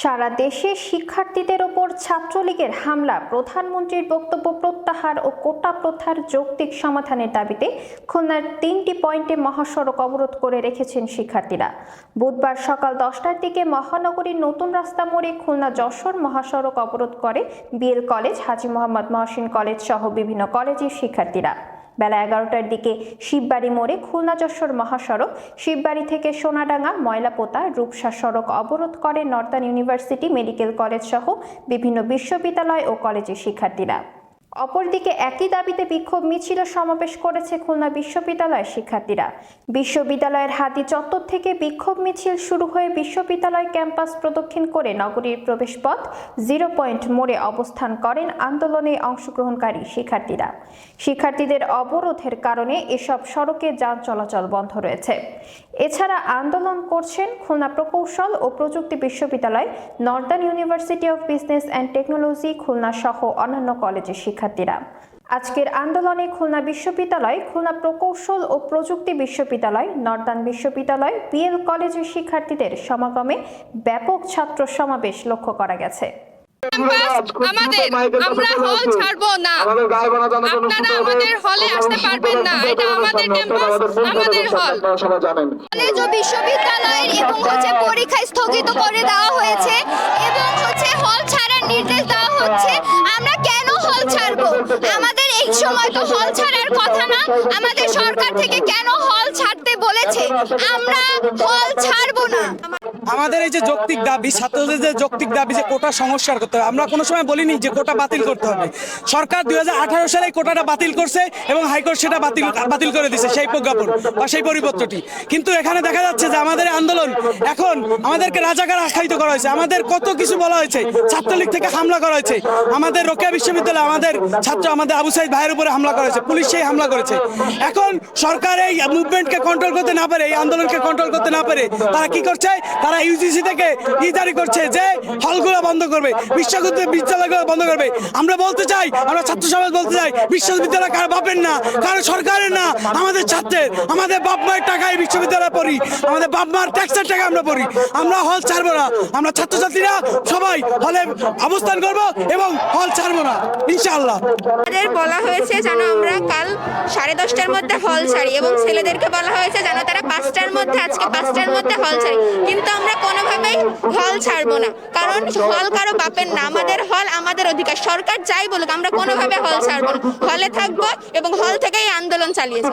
সারা দেশে শিক্ষার্থীদের ওপর ছাত্রলীগের হামলা, প্রধানমন্ত্রীর বক্তব্য প্রত্যাহার ও কোটা প্রথার যৌক্তিক সমাধানের দাবিতে খুলনার তিনটি পয়েন্টে মহাসড়ক অবরোধ করে রেখেছেন শিক্ষার্থীরা। বুধবার সকাল দশটার দিকে মহানগরীর নতুন রাস্তা মোড়ে খুলনা যশোর মহাসড়ক অবরোধ করে BL college, Haji Mohammad Mohsin college সহ বিভিন্ন কলেজের শিক্ষার্থীরা। বেলা এগারোটার দিকে শিববাড়ি মোড়ে খুলনা যশোর মহাসড়ক, শিববাড়ি থেকে সোনাডাঙ্গা, ময়লাপোতা, রূপসা সড়ক অবরোধ করে নর্দার্ন ইউনিভার্সিটি মেডিকেল কলেজ সহ বিভিন্ন বিশ্ববিদ্যালয় ও কলেজের শিক্ষার্থীরা। অপরদিকে একই দাবিতে বিক্ষোভ মিছিল সমাবেশ করেছে খুলনা বিশ্ববিদ্যালয়ের শিক্ষার্থীরা। বিশ্ববিদ্যালয়ের হাতি চত্বর থেকে বিক্ষোভ মিছিল শুরু হয়ে বিশ্ববিদ্যালয় ক্যাম্পাস প্রদক্ষিণ করে নগরীর প্রবেশপথ জিরো পয়েন্ট মোড়ে অবস্থান করেন আন্দোলনে অংশগ্রহণকারী শিক্ষার্থীরা। শিক্ষার্থীদের অবরোধের কারণে এসব সড়কে যান চলাচল বন্ধ রয়েছে। এছাড়া আন্দোলন করছেন খুলনা প্রকৌশল ও প্রযুক্তি বিশ্ববিদ্যালয়, northern university of business and technology, Khulna সহ অন্যান্য কলেজের শিক্ষার্থীরা। আজকের আন্দোলনে খুলনা বিশ্ববিদ্যালয় খুলনা প্রকৌশল ও প্রযুক্তি বিশ্ববিদ্যালয় নর্দার্ন বিশ্ববিদ্যালয় বিএল কলেজের শিক্ষার্থীদের সমাগমে ব্যাপক ছাত্র সমাবেশ লক্ষ্য করা গেছে। আমাদের আমরা হল ছাড়বো না। আমাদের গায়ে বানা জানা কোনো আপনারা আমাদের হলে আসতে পারবেন না। এটা আমাদের ক্যাম্পাস আমাদের হল। আপনারা সবাই জানেন। কলেজ ও বিশ্ববিদ্যালয়ের এবং হচ্ছে পরীক্ষা স্থগিত করে দেওয়া হয়েছে এবং হচ্ছে হল ছাড়ার নির্দেশ আমাদের সরকার থেকে কেন হল ছাড়তে বলেছে? আমরা হল ছাড়বো না। আমাদের এই যে যৌক্তিক দাবি, ছাত্রদের যে যৌক্তিক দাবি যে কোটা সংস্কার করতে হবে, আমরা কোনো সময় বলিনি যে কোটা বাতিল করতে হবে। সরকার দুই সালে কোটাটা বাতিল করছে এবং হাইকোর্ট সেটা বাতিল বাতিল করে দিছে সেই প্রজ্ঞাপন বা সেই পরিপত্রটি। কিন্তু এখানে দেখা যাচ্ছে যে আমাদের আন্দোলন এখন আমাদেরকে রাজাকার আখ্যায়িত করা হয়েছে। আমাদের কত কিছু বলা হয়েছে, ছাত্রলীগ থেকে হামলা করা হয়েছে। আমাদের রোকেয়া বিশ্ববিদ্যালয় আমাদের ছাত্র, আমাদের আবু সাইদ ভাইয়ের উপরে হামলা করেছে পুলিশ সেই হামলা করেছে। এখন সরকার এই মুভমেন্টকে কন্ট্রোল করতে না পারে, এই আন্দোলনকে কন্ট্রোল করতে না পারে, তারা কি করছে? তারা ইউজিসি থেকে ই জারি করছে যে হলগুলো বন্ধ করবে, বিশ্ববিদ্যালয় বিদ্যালয়গুলো বন্ধ করবে। আমরা বলতে চাই, আমরা ছাত্র সমাজ বলতে চাই, বিশ্ববিদ্যালয় কারও বাপের না, কারও সরকারের না, আমাদের ছাত্রের, আমাদের বাপ মায়ের টাকায় বিশ্ববিদ্যালয়ে পড়ি, আমাদের বাপ মার ট্যাক্সের টাকা আমরা পড়ি। আমরা হল ছাড়বো না, আমরা ছাত্রছাত্রীরা সবাই হলে অবস্থান করব এবং হল ছাড়বো না, ইনশাআল্লাহ। আমাদের বলা হয়েছে যেন আমরা কাল সাড়ে দশটার মধ্যে হল ছাড়ি, এবং ছেলেদেরকে বলা হয়েছে যেন তারা পাঁচটার মধ্যে, আজকে পাঁচটার মধ্যে হল ছাড়ি। কিন্তু আমরা কোনোভাবেই হল ছাড়বো না। কারণ হল কারও বাপের না, আমাদের হল আমাদের অধিকার। সরকার যাই বলুক, আমরা কোনোভাবে হল ছাড়বো না। হলে থাকব এবং হল থেকেই আন্দোলন চালিয়ে যাব।